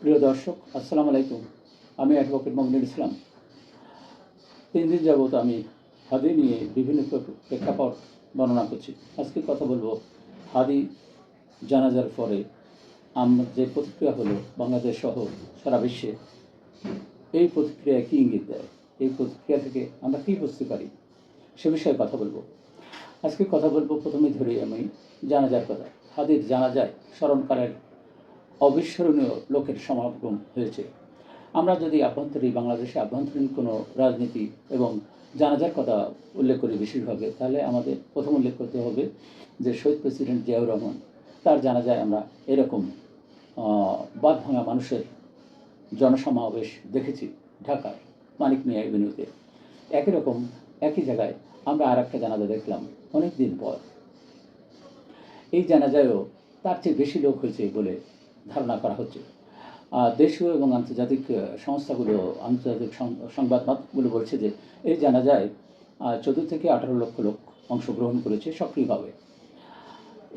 প্রিয় দর্শক, আসসালামু আলাইকুম। আমি অ্যাডভোকেট মমিনুল ইসলাম। তিন দিন যাবত আমি হাদি নিয়ে বিভিন্ন প্রেক্ষাপট বর্ণনা করছি। আজকে কথা বলব হাদি জানাজার পরে আমার যে প্রতিক্রিয়া হলো বাংলাদেশ সহ সারা বিশ্বে, এই প্রতিক্রিয়া কী ইঙ্গিত দেয়? এই প্রতিক্রিয়া থেকে আমরা কী বুঝতে পারি? সে বিষয়ে কথা বলব। আজকে কথা বলব প্রথমে ধরে আমি জানাজার কথা। হাদির জানাজায় স্মরণকালের অবিস্মরণীয় লোকের সমাগম হয়েছে। আমরা যদি আভ্যন্তরীণ বাংলাদেশে আভ্যন্তরীণ কোনো রাজনীতি এবং জানাজার কথা উল্লেখ করি বিশেষভাবে তাহলে আমাদের প্রথম উল্লেখ করতে হবে যে শহীদ প্রেসিডেন্ট জিয়াউর রহমান, তার জানাজায় আমরা এরকম বাদ ভাঙা মানুষের জনসমাবেশ দেখেছি ঢাকার মানিক মিয়া এভিনিউতে। একই রকম, একই জায়গায় আমরা আর একটা জানাজা দেখলাম অনেক দিন পর। এই জানাজায়ও তার চেয়ে বেশি লোক হয়েছে বলে ধারণা করা হচ্ছে। দেশীয় এবং আন্তর্জাতিক সংস্থাগুলো, আন্তর্জাতিক সংবাদ মাধ্যমগুলো বলছে যে, এই জানাজায় চোদ্দ থেকে আঠারো লক্ষ লোক অংশগ্রহণ করেছে সক্রিয়ভাবে।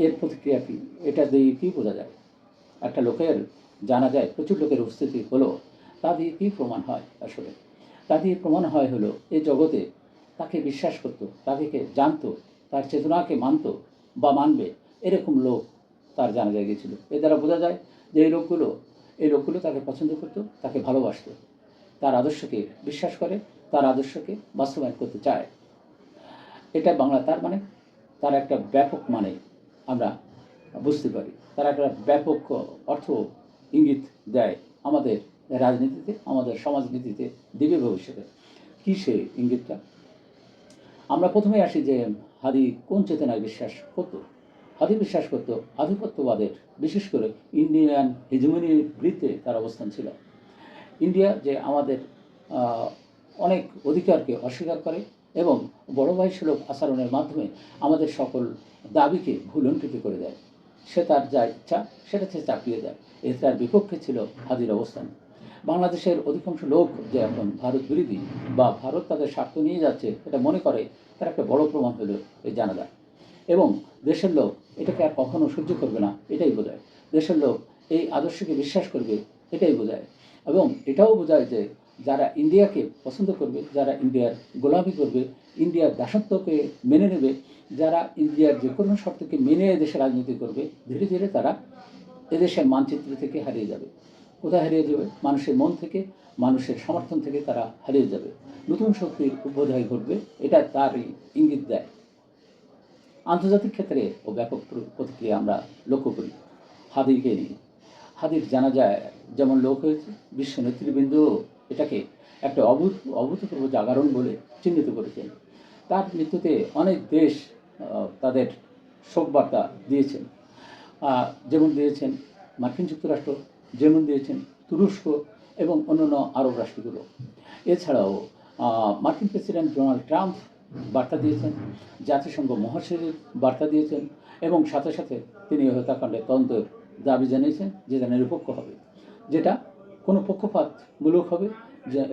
এর প্রতিক্রিয়া কী? এটা দিয়ে কী বোঝা যায়? একটা লোকের জানা যায়, প্রচুর লোকের উপস্থিতি হলো, তা দিয়ে কী প্রমাণ হয় আসলে? তা দিয়ে প্রমাণ হয় হলো এই জগতে তাকে বিশ্বাস করতো, তাকে জানতো, তার চেতনাকে মানতো বা মানবে, এরকম লোক তার জানা যায় গিয়েছিল। এ দ্বারা বোঝা যায় যে এই লোকগুলো এই লোকগুলো তাকে পছন্দ করতো, তাকে ভালোবাসত। তার আদর্শকে বিশ্বাস করে, তার আদর্শকে বাস্তবায়ন করতে চায়। এটা বাংলা তার মানে তার একটা ব্যাপক মানে আমরা বুঝতে পারি। তার একটা ব্যাপক অর্থ ইঙ্গিত দেয় আমাদের রাজনীতিতে, আমাদের সমাজনীতিতে দিবে ভবিষ্যতে। কী সে ইঙ্গিতটা? আমরা প্রথমে আসি যে হাদি কোন চেতনায় বিশ্বাস করত? হাদি বিশ্বাস করত, আধিপত্যবাদের, বিশেষ করে ইন্ডিয়ান হেজমনির বৃত্তে তার অবস্থান ছিল। ইন্ডিয়া যে আমাদের অনেক অধিকারকে অস্বীকার করে এবং বড় ভাই সুলভ আচরণের মাধ্যমে আমাদের সকল দাবিকে ভুলণ্ঠিত করে দেয়। সে তার যা ইচ্ছা, সেটা সে চাপিয়ে দেয়। এ তার বিপক্ষে ছিল হাজির অবস্থান। বাংলাদেশের অধিকাংশ লোক যে এখন ভারত বিরোধী বা ভারত তাদের স্বার্থ নিয়ে যাচ্ছে, এটা মনে করে, তার একটা বড় প্রমাণ হলো এই জানাজা এবং দেশের লোক এটাকে আর কখনো সহ্য করবে না, এটাই বোঝায়। দেশের লোক এই আদর্শকে বিশ্বাস করবে, এটাই বোঝায়। এবং এটাও বোঝায় যে যারা ইন্ডিয়াকে পছন্দ করবে, যারা ইন্ডিয়ার গোলামি করবে, ইন্ডিয়ার দাসত্বকে মেনে নেবে, যারা ইন্ডিয়ার যে কোনো শর্তকে মেনে এদেশে রাজনীতি করবে, ধীরে ধীরে তারা এদেশের মানচিত্র থেকে হারিয়ে যাবে। কোথায় হারিয়ে যাবে? মানুষের মন থেকে, মানুষের সমর্থন থেকে তারা হারিয়ে যাবে। নতুন শক্তির উদ্বোধয় ঘটবে, এটা তারই ইঙ্গিত দেয়। আন্তর্জাতিক ক্ষেত্রে ও ব্যাপক প্র- প্রতিক্রিয়া আমরা লক্ষ্য করি। হাদিরকে নিয়ে। হাদির জানা যায়, যেমন লোক হয়েছে, বিশ্ব নেতৃবৃন্দ এটাকে একটা অভূত, অভূতপূর্ব জাগরণ বলে চিহ্নিত করেছেন। তার মৃত্যুতে অনেক দেশ তাদের শোক বার্তা দিয়েছেন যেমন দিয়েছেন মার্কিন যুক্তরাষ্ট্র, যেমন দিয়েছেন তুরস্ক এবং অন্যান্য আরব রাষ্ট্রগুলো। এছাড়াও মার্কিন প্রেসিডেন্ট ডোনাল্ড ট্রাম্প বার্তা দিয়েছেন, জাতিসংঘ মহাসচিব বার্তা দিয়েছেন, এবং সাথে সাথে তিনি হত্যাকাণ্ডের তদন্তের দাবি জানিয়েছেন যে তা নিরপেক্ষ হবে, যেটা কোনো পক্ষপাতমূলক হবে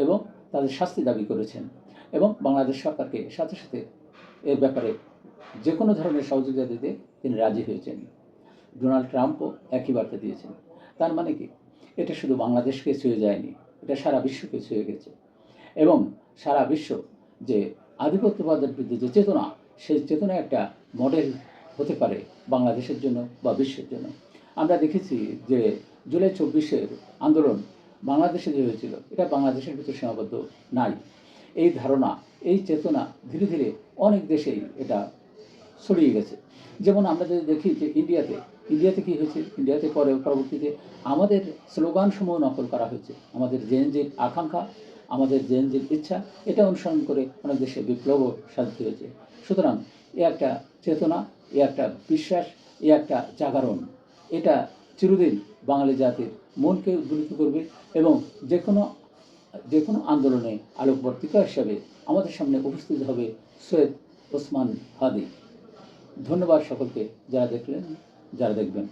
এবং তাদের শাস্তি দাবি করেছেন, এবং বাংলাদেশ সরকারকে সাথে সাথে এর ব্যাপারে যে কোনো ধরনের সহযোগিতা দিতে তিনি রাজি হয়েছেন। ডোনাল্ড ট্রাম্পও একই বার্তা দিয়েছেন। তার মানে কি? এটা শুধু বাংলাদেশকে ছুঁয়ে যায়নি, এটা সারা বিশ্বকে ছুঁয়ে গেছে, এবং সারা বিশ্ব যে আধিপত্যবাদের বিরুদ্ধে যে চেতনা, সেই চেতনা একটা মডেল হতে পারে বাংলাদেশের জন্য বা বিশ্বের জন্য। আমরা দেখেছি যে জুলাই চব্বিশের আন্দোলন বাংলাদেশে যে হয়েছিল, এটা বাংলাদেশের ভিতরে সীমাবদ্ধ নাই। এই ধারণা, এই চেতনা ধীরে ধীরে অনেক দেশেই এটা ছড়িয়ে গেছে। যেমন আমরা যদি দেখি যে ইন্ডিয়াতে ইন্ডিয়াতে কী হয়েছে, ইন্ডিয়াতে পরে, পরবর্তীতে আমাদের স্লোগানসমূহ নকল করা হয়েছে। আমাদের জেএনজির আকাঙ্ক্ষা আমাদের জেএনজির ইচ্ছা, এটা অনুসরণ করে অনেক দেশে বিপ্লব সাধিত হয়েছে। সুতরাং এ একটা চেতনা, এ একটা বিশ্বাস, এ একটা জাগরণ। এটা চিরদিন বাঙালি জাতির মনকে উদ্বুলিত করবে এবং যে কোনো যে কোনো আন্দোলনে আলোকবর্তিকা হিসাবে আমাদের সামনে উপস্থিত হবে সৈয়দ ওসমান হাদি। ধন্যবাদ সকলকে যারা দেখলেন, যারা দেখবেন।